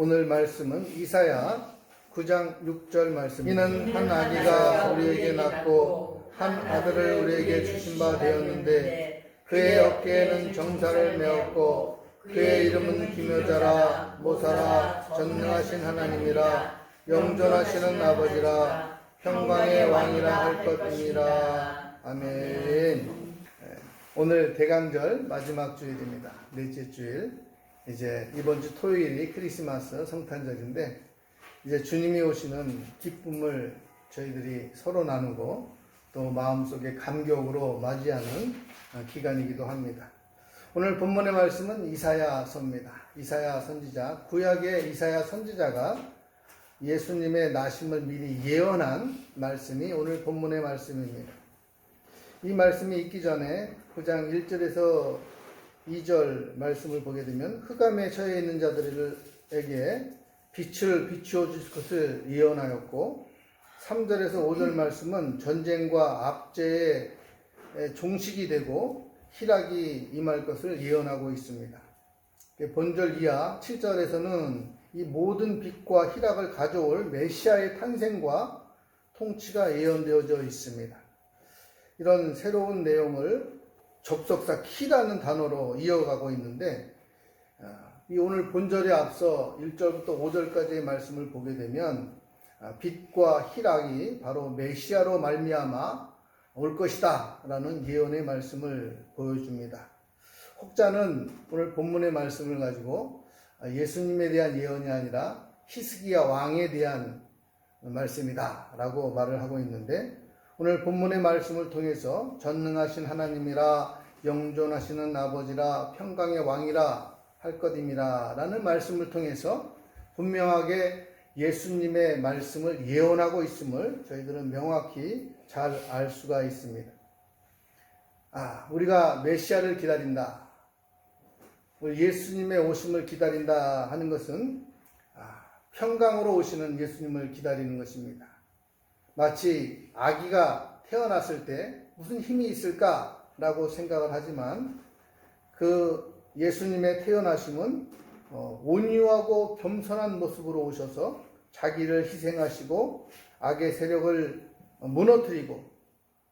오늘 말씀은 이사야 9장 6절 말씀. 이는 한 아기가 우리에게 낳고 한 아들을 우리에게 주신 바 되었는데 그의 어깨에는 정사를 메었고 그의 이름은 기묘자라 모사라 전능하신 하나님이라 영존하시는 아버지라 평강의 왕이라 할 것이니라 아멘. 예, 오늘 대강절 마지막 주일입니다. 넷째 주일. 이제 이번 주 토요일이 크리스마스 성탄절인데 이제 주님이 오시는 기쁨을 저희들이 서로 나누고 또 마음속에 감격으로 맞이하는 어, 기간이기도 합니다. 오늘 본문의 말씀은 이사야서입니다. 이사야 선지자, 구약의 이사야 선지자가 예수님의 나심을 미리 예언한 말씀이 오늘 본문의 말씀입니다. 이 말씀이 있기 전에 9장 1절에서 2절 말씀을 보게 되면 흑암에 처해 있는 자들에게 빛을 비추어 줄 것을 예언하였고 3절에서 5절 말씀은 전쟁과 압제의 종식이 되고 희락이 임할 것을 예언하고 있습니다. 본절 이하 7절에서는 이 모든 빛과 희락을 가져올 메시아의 탄생과 통치가 예언되어져 있습니다. 이런 새로운 내용을 접속사 키라는 단어로 이어가고 있는데 아, 이 오늘 본절에 앞서 1절부터 5절까지의 말씀을 보게 되면 아, 빛과 희락이 바로 메시아로 말미암아 올 것이다 라는 예언의 말씀을 보여줍니다. 혹자는 오늘 본문의 말씀을 가지고 아, 예수님에 대한 예언이 아니라 히스기야 왕에 대한 말씀이다 라고 말을 하고 있는데 오늘 본문의 말씀을 통해서 전능하신 하나님이라 영존하시는 아버지라 평강의 왕이라 할 것임이라 라는 말씀을 통해서 분명하게 예수님의 말씀을 예언하고 있음을 저희들은 명확히 잘 알 수가 있습니다. 아, 우리가 메시아를 기다린다. 우리 예수님의 오심을 기다린다 하는 것은 아, 평강으로 오시는 예수님을 기다리는 것입니다. 마치 아기가 태어났을 때 무슨 힘이 있을까라고 생각을 하지만 그 예수님의 태어나심은 어, 온유하고 겸손한 모습으로 오셔서 자기를 희생하시고 악의 세력을 무너뜨리고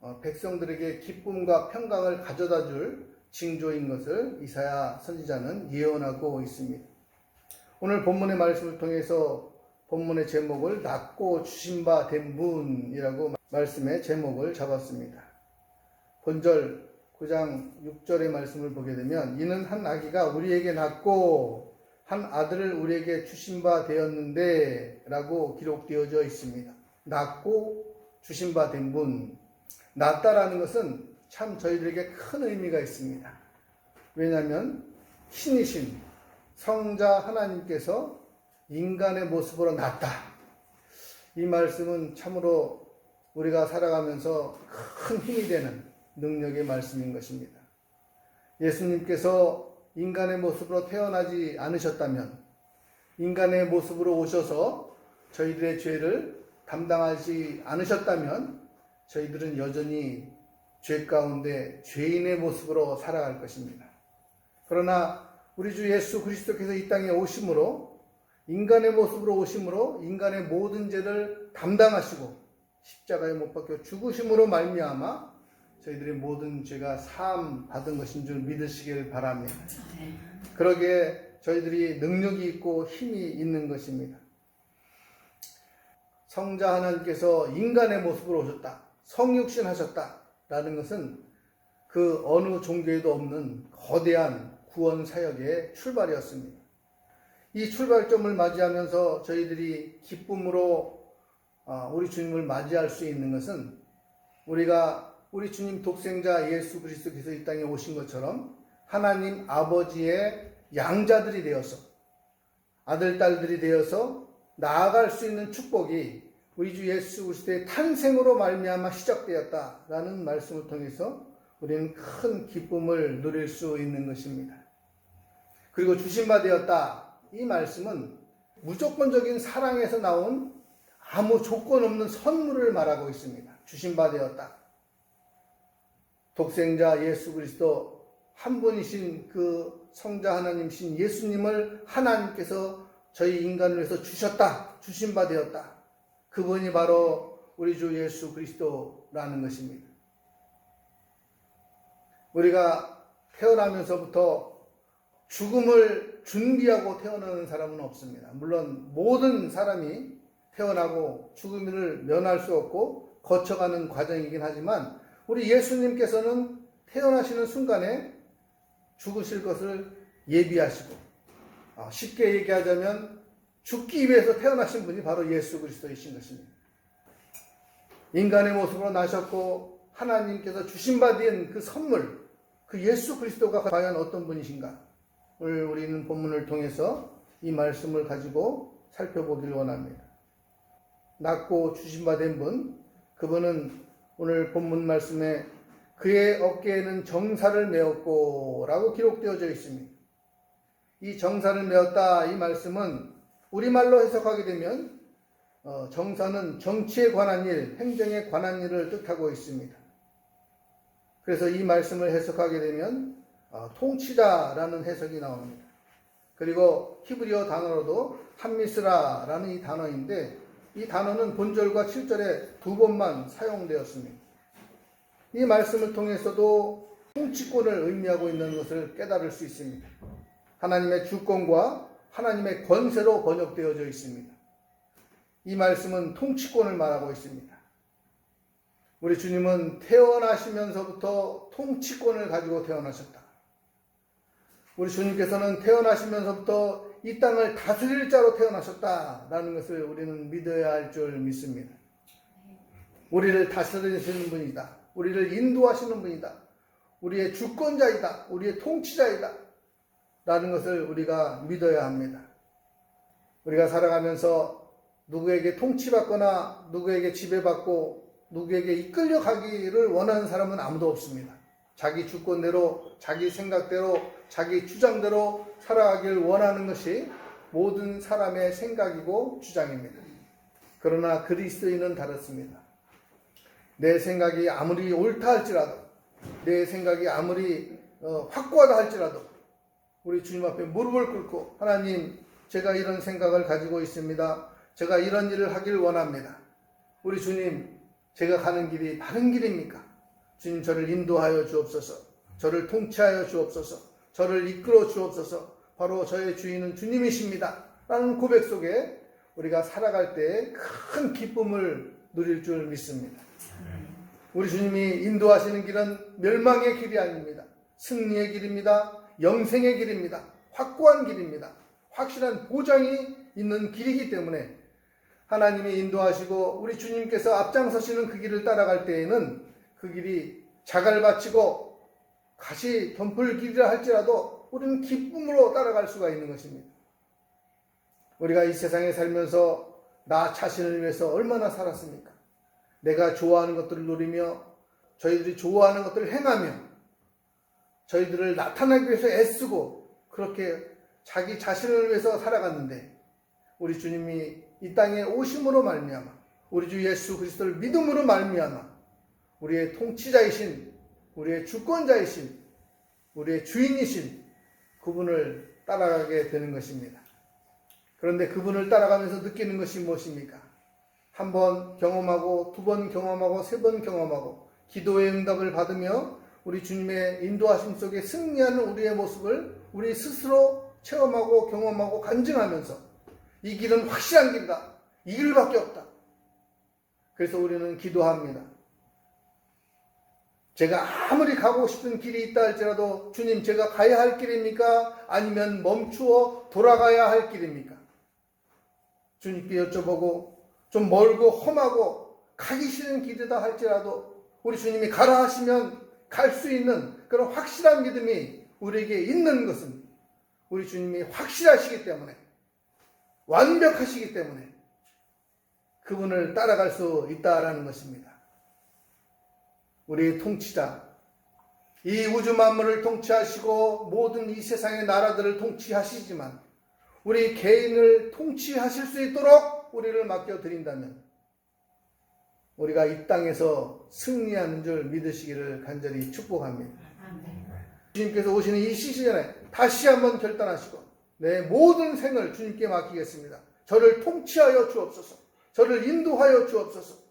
어, 백성들에게 기쁨과 평강을 가져다 줄 징조인 것을 이사야 선지자는 예언하고 있습니다. 오늘 본문의 말씀을 통해서 본문의 제목을 낳고 주신 바 된 분이라고 말씀의 제목을 잡았습니다. 본절 9장 6절의 말씀을 보게 되면 이는 한 아기가 우리에게 낳고 한 아들을 우리에게 주신 바 되었는데 라고 기록되어져 있습니다. 낳고 주신 바 된 분. 낳다라는 것은 참 저희들에게 큰 의미가 있습니다. 왜냐하면 신이신 성자 하나님께서 인간의 모습으로 났다. 이 말씀은 참으로 우리가 살아가면서 큰 힘이 되는 능력의 말씀인 것입니다. 예수님께서 인간의 모습으로 태어나지 않으셨다면 인간의 모습으로 오셔서 저희들의 죄를 담당하지 않으셨다면 저희들은 여전히 죄 가운데 죄인의 모습으로 살아갈 것입니다. 그러나 우리 주 예수 그리스도께서 이 땅에 오심으로 인간의 모습으로 오심으로 인간의 모든 죄를 담당하시고 십자가에 못 박혀 죽으심으로 말미암아 저희들의 모든 죄가 사함 받은 것인 줄 믿으시길 바랍니다. 그러기에 저희들이 능력이 있고 힘이 있는 것입니다. 성자 하나님께서 인간의 모습으로 오셨다. 성육신 하셨다. 라는 것은 그 어느 종교에도 없는 거대한 구원 사역의 출발이었습니다. 이 출발점을 맞이하면서 저희들이 기쁨으로 아, 우리 주님을 맞이할 수 있는 것은 우리가 우리 주님 독생자 예수 그리스도께서 이 땅에 오신 것처럼 하나님 아버지의 양자들이 되어서 아들 딸들이 되어서 나아갈 수 있는 축복이 우리 주 예수 그리스도의 탄생으로 말미암아 시작되었다라는 말씀을 통해서 우리는 큰 기쁨을 누릴 수 있는 것입니다. 그리고 주신 바 되었다. 이 말씀은 무조건적인 사랑에서 나온 아무 조건 없는 선물을 말하고 있습니다. 주신 바 되었다. 독생자 예수 그리스도 한 분이신 그 성자 하나님이신 예수님을 하나님께서 저희 인간을 위해서 주셨다. 주신 바 되었다. 그분이 바로 우리 주 예수 그리스도라는 것입니다. 우리가 태어나면서부터 죽음을 준비하고 태어나는 사람은 없습니다. 물론 모든 사람이 태어나고 죽음을 면할 수 없고 거쳐가는 과정이긴 하지만 우리 예수님께서는 태어나시는 순간에 죽으실 것을 예비하시고 아, 쉽게 얘기하자면 죽기 위해서 태어나신 분이 바로 예수 그리스도이신 것입니다. 인간의 모습으로 나셨고 하나님께서 주신 바 된 그 선물, 그 예수 그리스도가 과연 어떤 분이신가? 오늘 우리는 본문을 통해서 이 말씀을 가지고 살펴보기를 원합니다. 낳고 주신 바된 분, 그분은 오늘 본문 말씀에 그의 어깨에는 정사를 메었고 라고 기록되어져 있습니다. 이 정사를 메었다 이 말씀은 우리말로 해석하게 되면 어, 정사는 정치에 관한 일, 행정에 관한 일을 뜻하고 있습니다. 그래서 이 말씀을 해석하게 되면 어, 통치자라는 해석이 나옵니다. 그리고 히브리어 단어로도 한미스라라는 이 단어인데 이 단어는 본절과 7절에 두 번만 사용되었습니다. 이 말씀을 통해서도 통치권을 의미하고 있는 것을 깨달을 수 있습니다. 하나님의 주권과 하나님의 권세로 번역되어져 있습니다. 이 말씀은 통치권을 말하고 있습니다. 우리 주님은 태어나시면서부터 통치권을 가지고 태어나셨다. 우리 주님께서는 태어나시면서부터 이 땅을 다스릴 자로 태어나셨다라는 것을 우리는 믿어야 할 줄 믿습니다. 우리를 다스리시는 분이다. 우리를 인도하시는 분이다. 우리의 주권자이다. 우리의 통치자이다. 라는 것을 우리가 믿어야 합니다. 우리가 살아가면서 누구에게 통치받거나 누구에게 지배받고 누구에게 이끌려 가기를 원하는 사람은 아무도 없습니다. 자기 주권대로, 자기 생각대로, 자기 주장대로 살아가길 원하는 것이 모든 사람의 생각이고 주장입니다. 그러나 그리스도인은 다릅니다. 내 생각이 아무리 옳다 할지라도, 내 생각이 아무리 어, 확고하다 할지라도, 우리 주님 앞에 무릎을 꿇고, 하나님, 제가 이런 생각을 가지고 있습니다. 제가 이런 일을 하길 원합니다. 우리 주님, 제가 가는 길이 바른 길입니까? 주님, 저를 인도하여 주옵소서. 저를 통치하여 주옵소서. 저를 이끌어 주옵소서. 바로 저의 주인은 주님이십니다. 라는 고백 속에 우리가 살아갈 때 큰 기쁨을 누릴 줄 믿습니다. 우리 주님이 인도하시는 길은 멸망의 길이 아닙니다. 승리의 길입니다. 영생의 길입니다. 확고한 길입니다. 확실한 보장이 있는 길이기 때문에 하나님이 인도하시고 우리 주님께서 앞장서시는 그 길을 따라갈 때에는 그 길이 자갈 바치고 가시 덤불 길이라 할지라도 우리는 기쁨으로 따라갈 수가 있는 것입니다. 우리가 이 세상에 살면서 나 자신을 위해서 얼마나 살았습니까? 내가 좋아하는 것들을 누리며 저희들이 좋아하는 것들을 행하며 저희들을 나타나기 위해서 애쓰고 그렇게 자기 자신을 위해서 살아갔는데 우리 주님이 이 땅에 오심으로 말미암아 우리 주 예수 그리스도를 믿음으로 말미암아 우리의 통치자이신 우리의 주권자이신 우리의 주인이신 그분을 따라가게 되는 것입니다. 그런데 그분을 따라가면서 느끼는 것이 무엇입니까? 한 번 경험하고 두 번 경험하고 세 번 경험하고 기도의 응답을 받으며 우리 주님의 인도하심 속에 승리하는 우리의 모습을 우리 스스로 체험하고 경험하고 간증하면서 이 길은 확실한 길이다. 이 길밖에 없다. 그래서 우리는 기도합니다. 제가 아무리 가고 싶은 길이 있다 할지라도 주님 제가 가야 할 길입니까? 아니면 멈추어 돌아가야 할 길입니까? 주님께 여쭤보고 좀 멀고 험하고 가기 싫은 길이다 할지라도 우리 주님이 가라 하시면 갈 수 있는 그런 확실한 믿음이 우리에게 있는 것은 우리 주님이 확실하시기 때문에 완벽하시기 때문에 그분을 따라갈 수 있다라는 것입니다. 우리 통치자, 이 우주 만물을 통치하시고 모든 이 세상의 나라들을 통치하시지만 우리 개인을 통치하실 수 있도록 우리를 맡겨 드린다면 우리가 이 땅에서 승리하는 줄 믿으시기를 간절히 축복합니다. 주님께서 오시는 이 시즌에 다시 한번 결단하시고 내 모든 생을 주님께 맡기겠습니다. 저를 통치하여 주옵소서. 저를 인도하여 주옵소서.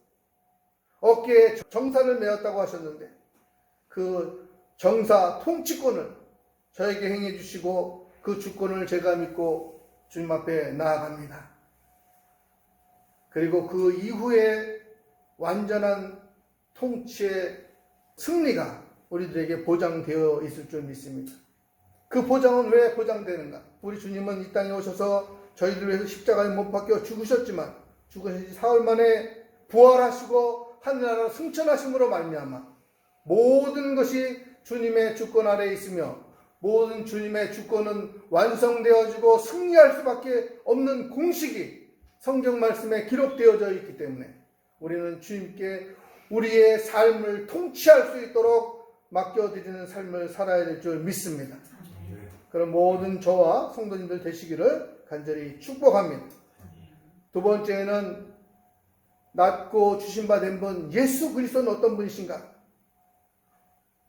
어깨에 정사를 메었다고 하셨는데 그 정사 통치권을 저에게 행해 주시고 그 주권을 제가 믿고 주님 앞에 나아갑니다. 그리고 그 이후에 완전한 통치의 승리가 우리들에게 보장되어 있을 줄 믿습니다. 그 보장은 왜 보장되는가? 우리 주님은 이 땅에 오셔서 저희들 위해서 십자가에 못 박혀 죽으셨지만 죽으신 지 사흘 만에 부활하시고 하늘나라 승천하심으로 말미암아 모든 것이 주님의 주권 아래에 있으며 모든 주님의 주권은 완성되어지고 승리할 수밖에 없는 공식이 성경 말씀에 기록되어져 있기 때문에 우리는 주님께 우리의 삶을 통치할 수 있도록 맡겨드리는 삶을 살아야 될 줄 믿습니다. 그런 모든 저와 성도님들 되시기를 간절히 축복합니다. 두 번째는 낳고 주신 바된분 예수 그리스도는 어떤 분이신가?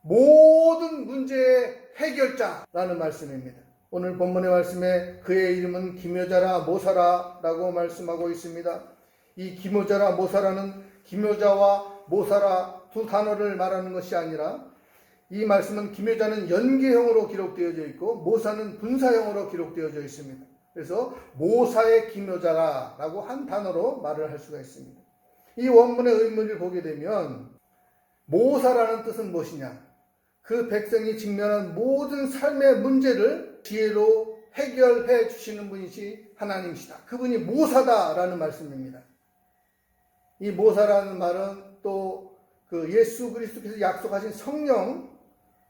모든 문제의 해결자라는 말씀입니다. 오늘 본문의 말씀에 그의 이름은 기묘자라 모사라라고 말씀하고 있습니다. 이 기묘자라 모사라는 기묘자와 모사라 두 단어를 말하는 것이 아니라 이 말씀은 기묘자는 연계형으로 기록되어져 있고 모사는 분사형으로 기록되어져 있습니다. 그래서 모사의 기묘자라라고 한 단어로 말을 할 수가 있습니다. 이 원문의 의미를 보게 되면 모사라는 뜻은 무엇이냐? 그 백성이 직면한 모든 삶의 문제를 지혜로 해결해 주시는 분이시 하나님이시다. 그분이 모사다라는 말씀입니다. 이 모사라는 말은 또 그 예수 그리스도께서 약속하신 성령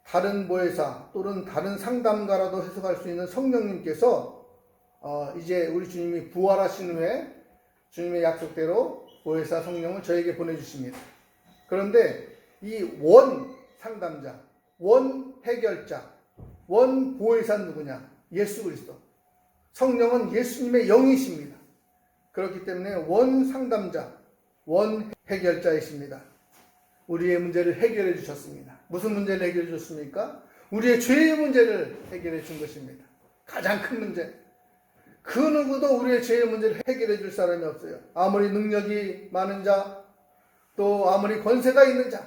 다른 보혜사 또는 다른 상담가라도 해석할 수 있는 성령님께서 어 이제 우리 주님이 부활하신 후에 주님의 약속대로 보혜사 성령을 저에게 보내주십니다. 그런데 이 원 상담자, 원 해결자, 원 보혜사 누구냐? 예수 그리스도. 성령은 예수님의 영이십니다. 그렇기 때문에 원 상담자, 원 해결자이십니다. 우리의 문제를 해결해 주셨습니다. 무슨 문제를 해결해 주셨습니까? 우리의 죄의 문제를 해결해 준 것입니다. 가장 큰 문제. 그 누구도 우리의 죄의 문제를 해결해 줄 사람이 없어요. 아무리 능력이 많은 자, 또 아무리 권세가 있는 자,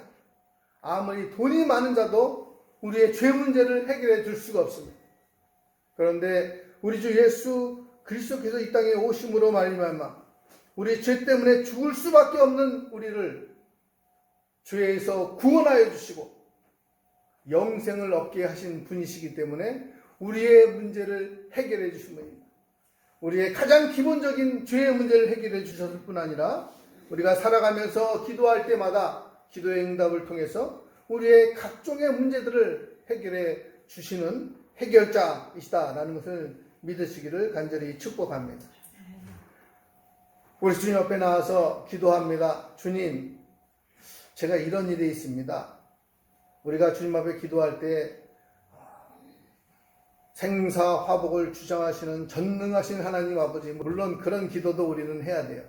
아무리 돈이 많은 자도 우리의 죄 문제를 해결해 줄 수가 없습니다. 그런데 우리 주 예수 그리스도께서 이 땅에 오심으로 말미암아 우리 죄 때문에 죽을 수밖에 없는 우리를 죄에서 구원하여 주시고 영생을 얻게 하신 분이시기 때문에 우리의 문제를 해결해 주신 분입니다. 우리의 가장 기본적인 죄의 문제를 해결해 주셨을 뿐 아니라 우리가 살아가면서 기도할 때마다 기도의 응답을 통해서 우리의 각종의 문제들을 해결해 주시는 해결자이시다라는 것을 믿으시기를 간절히 축복합니다. 우리 주님 앞에 나와서 기도합니다. 주님, 제가 이런 일이 있습니다. 우리가 주님 앞에 기도할 때 생사 화복을 주장하시는 전능하신 하나님 아버지 물론 그런 기도도 우리는 해야 돼요.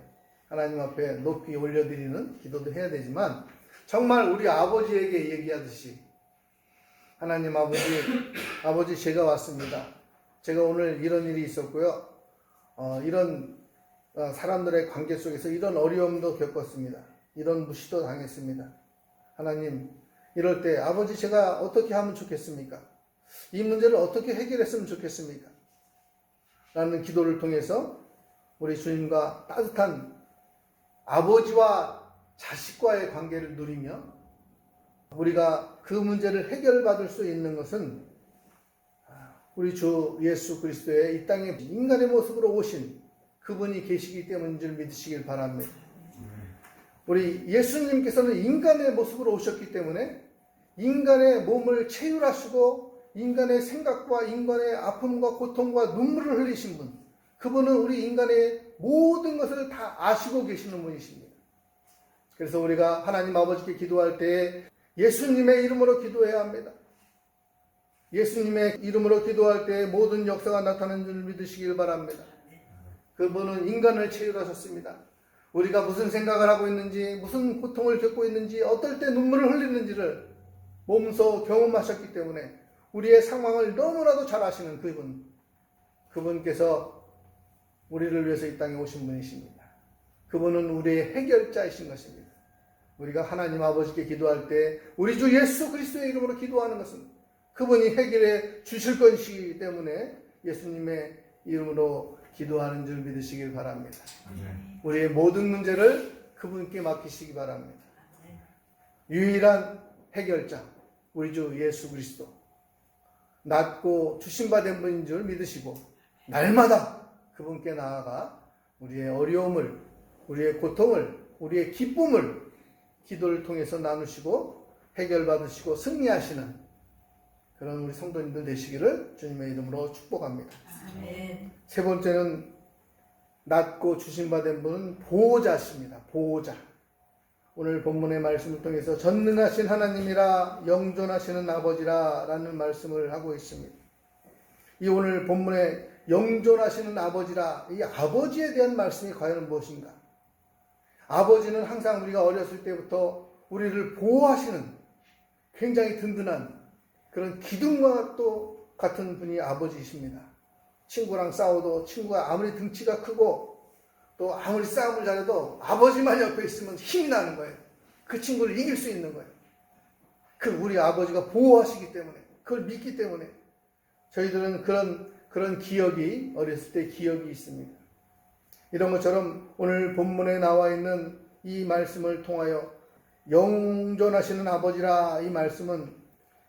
하나님 앞에 높이 올려드리는 기도도 해야 되지만 정말 우리 아버지에게 얘기하듯이 하나님 아버지 아버지 제가 왔습니다. 제가 오늘 이런 일이 있었고요. 어, 이런 어, 사람들의 관계 속에서 이런 어려움도 겪었습니다. 이런 무시도 당했습니다. 하나님, 이럴 때 아버지 제가 어떻게 하면 좋겠습니까? 이 문제를 어떻게 해결했으면 좋겠습니까? 라는 기도를 통해서 우리 주님과 따뜻한 아버지와 자식과의 관계를 누리며 우리가 그 문제를 해결받을 수 있는 것은 우리 주 예수 그리스도의 이 땅에 인간의 모습으로 오신 그분이 계시기 때문인 줄 믿으시길 바랍니다. 우리 예수님께서는 인간의 모습으로 오셨기 때문에 인간의 몸을 체휼하시고 인간의 생각과 인간의 아픔과 고통과 눈물을 흘리신 분. 그분은 우리 인간의 모든 것을 다 아시고 계시는 분이십니다. 그래서 우리가 하나님 아버지께 기도할 때 예수님의 이름으로 기도해야 합니다. 예수님의 이름으로 기도할 때 모든 역사가 나타나는 줄 믿으시길 바랍니다. 그분은 인간을 체휼하셨습니다. 우리가 무슨 생각을 하고 있는지, 무슨 고통을 겪고 있는지, 어떨 때 눈물을 흘리는지를 몸소 경험하셨기 때문에 우리의 상황을 너무나도 잘 아시는 그분. 그분께서 우리를 위해서 이 땅에 오신 분이십니다. 그분은 우리의 해결자이신 것입니다. 우리가 하나님 아버지께 기도할 때 우리 주 예수 그리스도의 이름으로 기도하는 것은 그분이 해결해 주실 것이기 때문에 예수님의 이름으로 기도하는 줄 믿으시길 바랍니다. 우리의 모든 문제를 그분께 맡기시기 바랍니다. 유일한 해결자, 우리 주 예수 그리스도. 낮고 주신받은 분인 줄 믿으시고, 날마다 그분께 나아가 우리의 어려움을, 우리의 고통을, 우리의 기쁨을 기도를 통해서 나누시고, 해결받으시고, 승리하시는 그런 우리 성도님들 되시기를 주님의 이름으로 축복합니다. 아멘. 세 번째는 낮고 주신받은 분은 보호자십니다. 보호자. 오늘 본문의 말씀을 통해서 전능하신 하나님이라 영존하시는 아버지라 라는 말씀을 하고 있습니다. 이 오늘 본문에 영존하시는 아버지라 이 아버지에 대한 말씀이 과연 무엇인가? 아버지는 항상 우리가 어렸을 때부터 우리를 보호하시는 굉장히 든든한 그런 기둥과 또 같은 분이 아버지이십니다. 친구랑 싸워도 친구가 아무리 등치가 크고 또 아무리 싸움을 잘해도 아버지만 옆에 있으면 힘이 나는 거예요. 그 친구를 이길 수 있는 거예요. 그 우리 아버지가 보호하시기 때문에 그걸 믿기 때문에 저희들은 그런 그런 기억이 어렸을 때 기억이 있습니다. 이런 것처럼 오늘 본문에 나와 있는 이 말씀을 통하여 영존하시는 아버지라 이 말씀은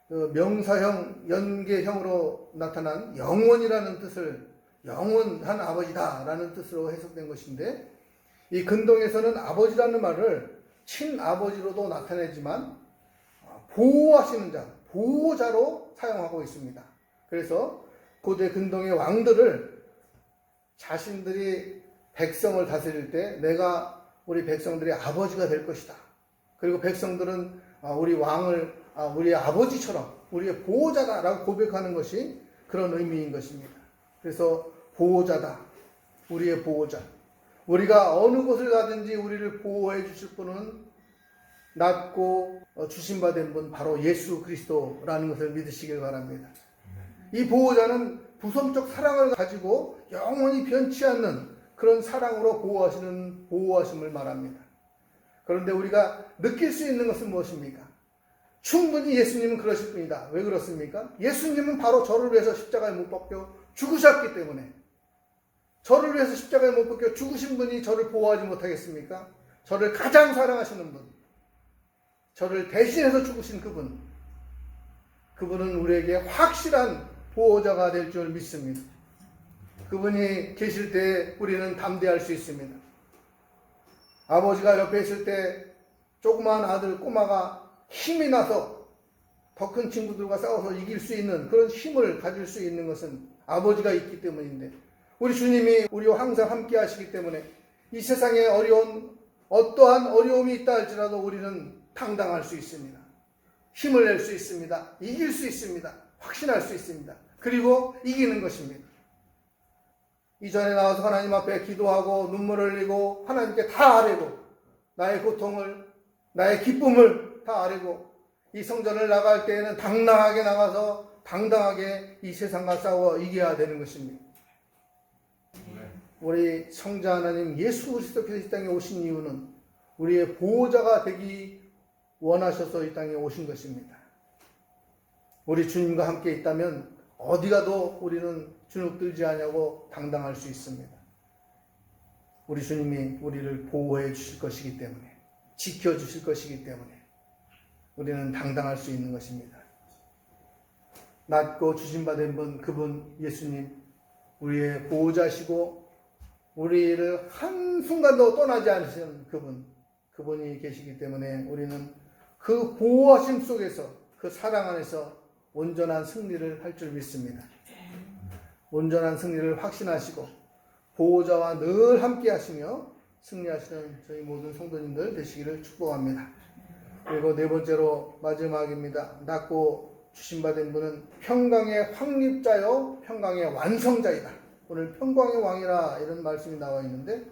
그 명사형 연계형으로 나타난 영원이라는 뜻을 영원한 아버지다라는 뜻으로 해석된 것인데 이 근동에서는 아버지라는 말을 친아버지로도 나타내지만 보호하시는 자, 보호자로 사용하고 있습니다. 그래서 고대 근동의 왕들을 자신들이 백성을 다스릴 때 내가 우리 백성들의 아버지가 될 것이다. 그리고 백성들은 아, 우리 왕을 아, 우리 아버지처럼 우리의 보호자다라고 고백하는 것이 그런 의미인 것입니다. 그래서 보호자다. 우리의 보호자. 우리가 어느 곳을 가든지 우리를 보호해 주실 분은 낮고 어, 주신받은 분 바로 예수 그리스도라는 것을 믿으시길 바랍니다. 이 보호자는 부성적 사랑을 가지고 영원히 변치 않는 그런 사랑으로 보호하시는 보호하심을 말합니다. 그런데 우리가 느낄 수 있는 것은 무엇입니까? 충분히 예수님은 그러실 분이다. 왜 그렇습니까? 예수님은 바로 저를 위해서 십자가에 못 박혀 죽으셨기 때문에 저를 위해서 십자가에 못 박혀 죽으신 분이 저를 보호하지 못하겠습니까? 저를 가장 사랑하시는 분, 저를 대신해서 죽으신 그분, 그분은 우리에게 확실한 보호자가 될 줄 믿습니다. 그분이 계실 때 우리는 담대할 수 있습니다. 아버지가 옆에 있을 때 조그마한 아들 꼬마가 힘이 나서 더 큰 친구들과 싸워서 이길 수 있는 그런 힘을 가질 수 있는 것은 아버지가 있기 때문인데 우리 주님이 우리와 항상 함께 하시기 때문에 이 세상에 어려운 어떠한 어려움이 있다 할지라도 우리는 당당할 수 있습니다. 힘을 낼 수 있습니다. 이길 수 있습니다. 확신할 수 있습니다. 그리고 이기는 것입니다. 이전에 나와서 하나님 앞에 기도하고 눈물을 흘리고 하나님께 다 아뢰고 나의 고통을 나의 기쁨을 다 아뢰고 이 성전을 나갈 때에는 당당하게 나가서 당당하게 이 세상과 싸워 이겨야 되는 것입니다. 우리 성자 하나님 예수 그리스도께서 이 땅에 오신 이유는 우리의 보호자가 되기 원하셔서 이 땅에 오신 것입니다. 우리 주님과 함께 있다면 어디 가도 우리는 주눅 들지 않냐고 당당할 수 있습니다. 우리 주님이 우리를 보호해 주실 것이기 때문에 지켜 주실 것이기 때문에 우리는 당당할 수 있는 것입니다. 낮고 주신 받은 분 그분 예수님 우리의 보호자시고 우리를 한순간도 떠나지 않으시는 그분 그분이 계시기 때문에 우리는 그 보호하심 속에서 그 사랑 안에서 온전한 승리를 할 줄 믿습니다. 온전한 승리를 확신하시고 보호자와 늘 함께 하시며 승리하시는 저희 모든 성도님들 되시기를 축복합니다. 그리고 네 번째로 마지막입니다. 낮고 주신받은 분은 평강의 확립자요 평강의 완성자이다. 오늘 평강의 왕이라 이런 말씀이 나와 있는데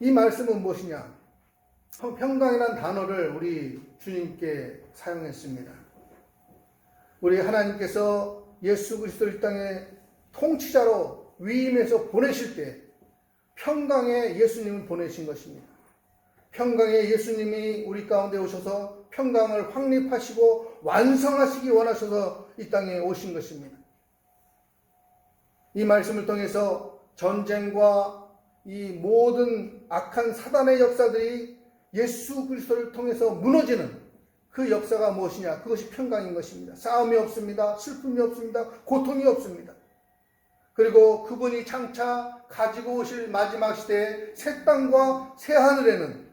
이 말씀은 무엇이냐? 평강이란 단어를 우리 주님께 사용했습니다. 우리 하나님께서 예수 그리스도를 이 땅에 통치자로 위임해서 보내실 때 평강의 예수님을 보내신 것입니다. 평강의 예수님이 우리 가운데 오셔서 평강을 확립하시고 완성하시기 원하셔서 이 땅에 오신 것입니다. 이 말씀을 통해서 전쟁과 이 모든 악한 사단의 역사들이 예수 그리스도를 통해서 무너지는 그 역사가 무엇이냐? 그것이 평강인 것입니다. 싸움이 없습니다. 슬픔이 없습니다. 고통이 없습니다. 그리고 그분이 장차 가지고 오실 마지막 시대의 새 땅과 새 하늘에는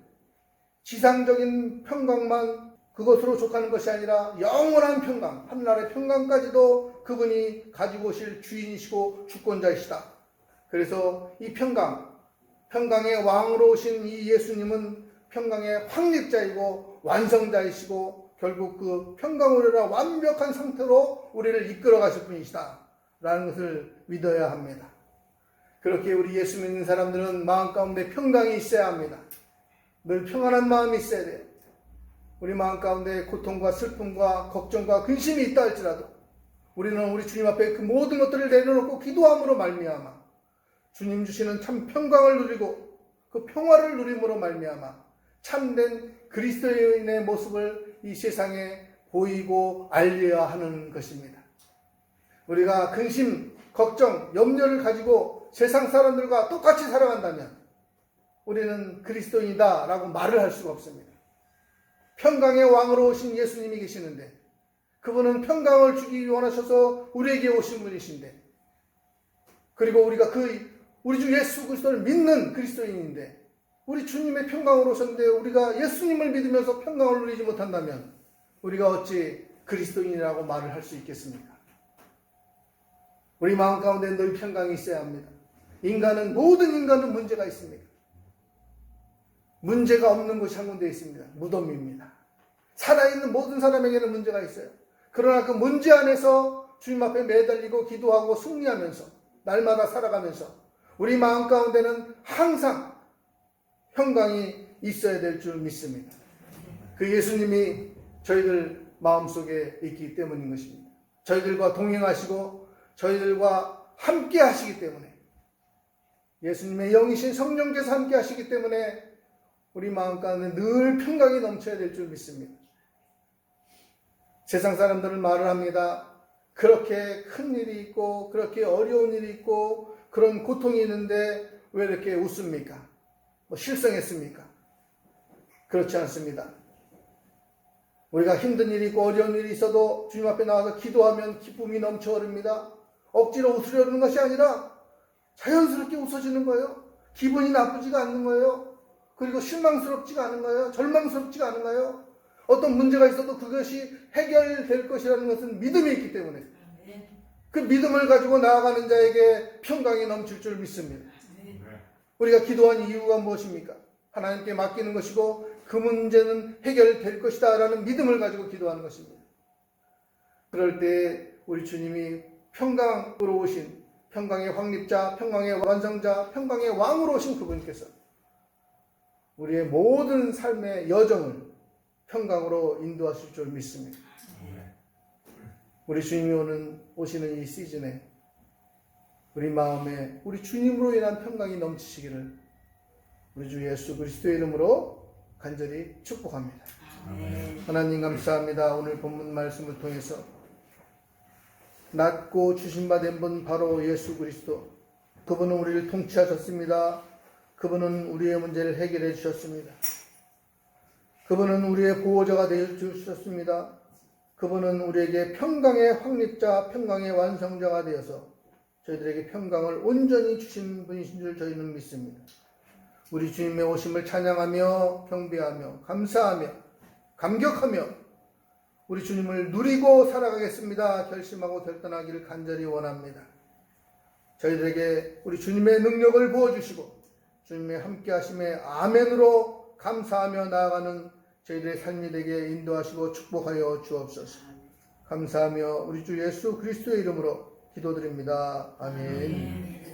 지상적인 평강만 그것으로 족하는 것이 아니라 영원한 평강, 하늘나라의 평강까지도 그분이 가지고 오실 주인이시고 주권자이시다. 그래서 이 평강, 평강의 왕으로 오신 이 예수님은 평강의 확립자이고 완성자이시고 결국 그 평강으로라 완벽한 상태로 우리를 이끌어 가실 분이시다. 라는 것을 믿어야 합니다. 그렇게 우리 예수 믿는 사람들은 마음 가운데 평강이 있어야 합니다. 늘 평안한 마음이 있어야 돼요. 우리 마음 가운데 고통과 슬픔과 걱정과 근심이 있다 할지라도 우리는 우리 주님 앞에 그 모든 것들을 내려놓고 기도함으로 말미암아 주님 주시는 참 평강을 누리고 그 평화를 누림으로 말미암아 참된 그리스도인의 모습을 이 세상에 보이고 알려야 하는 것입니다. 우리가 근심, 걱정, 염려를 가지고 세상 사람들과 똑같이 살아간다면 우리는 그리스도인이다 라고 말을 할 수가 없습니다. 평강의 왕으로 오신 예수님이 계시는데 그분은 평강을 주기 원하셔서 우리에게 오신 분이신데 그리고 우리가 그 우리 주 예수 그리스도를 믿는 그리스도인인데 우리 주님의 평강으로 오셨는데 우리가 예수님을 믿으면서 평강을 누리지 못한다면 우리가 어찌 그리스도인이라고 말을 할 수 있겠습니까? 우리 마음 가운데 늘 평강이 있어야 합니다. 인간은 모든 인간은 문제가 있습니다. 문제가 없는 곳이 한 군데 있습니다. 무덤입니다. 살아있는 모든 사람에게는 문제가 있어요. 그러나 그 문제 안에서 주님 앞에 매달리고 기도하고 승리하면서 날마다 살아가면서 우리 마음 가운데는 항상 평강이 있어야 될 줄 믿습니다. 그 예수님이 저희들 마음속에 있기 때문인 것입니다. 저희들과 동행하시고 저희들과 함께 하시기 때문에 예수님의 영이신 성령께서 함께 하시기 때문에 우리 마음 가운데 늘 평강이 넘쳐야 될 줄 믿습니다. 세상 사람들은 말을 합니다. 그렇게 큰 일이 있고, 그렇게 어려운 일이 있고, 그런 고통이 있는데 왜 이렇게 웃습니까? 뭐 실성했습니까? 그렇지 않습니다. 우리가 힘든 일이 있고 어려운 일이 있어도 주님 앞에 나와서 기도하면 기쁨이 넘쳐 흐릅니다. 억지로 웃으려는 것이 아니라 자연스럽게 웃어지는 거예요. 기분이 나쁘지가 않는 거예요. 그리고 실망스럽지가 않은 거예요. 절망스럽지가 않은 거예요. 어떤 문제가 있어도 그것이 해결될 것이라는 것은 믿음이 있기 때문에 그 믿음을 가지고 나아가는 자에게 평강이 넘칠 줄 믿습니다. 우리가 기도한 이유가 무엇입니까? 하나님께 맡기는 것이고 그 문제는 해결될 것이다 라는 믿음을 가지고 기도하는 것입니다. 그럴 때 우리 주님이 평강으로 오신 평강의 확립자, 평강의 완성자, 평강의 왕으로 오신 그분께서 우리의 모든 삶의 여정을 평강으로 인도하실 줄 믿습니다. 우리 주님이 오는 오시는 이 시즌에 우리 마음에 우리 주님으로 인한 평강이 넘치시기를 우리 주 예수 그리스도의 이름으로 간절히 축복합니다. 하나님 감사합니다. 오늘 본문 말씀을 통해서 낮고 주신받은 분 바로 예수 그리스도 그분은 우리를 통치하셨습니다. 그분은 우리의 문제를 해결해 주셨습니다. 그분은 우리의 보호자가 되어 주셨습니다. 그분은 우리에게 평강의 확립자, 평강의 완성자가 되어서 저희들에게 평강을 온전히 주신 분이신 줄 저희는 믿습니다. 우리 주님의 오심을 찬양하며 경배하며 감사하며 감격하며 우리 주님을 누리고 살아가겠습니다. 결심하고 결단하기를 간절히 원합니다. 저희들에게 우리 주님의 능력을 부어주시고 주님의 함께 하심에 아멘으로 감사하며 나아가는 저희들의 삶이 되게 인도하시고 축복하여 주옵소서. 감사하며 우리 주 예수 그리스도의 이름으로 기도드립니다. 아멘.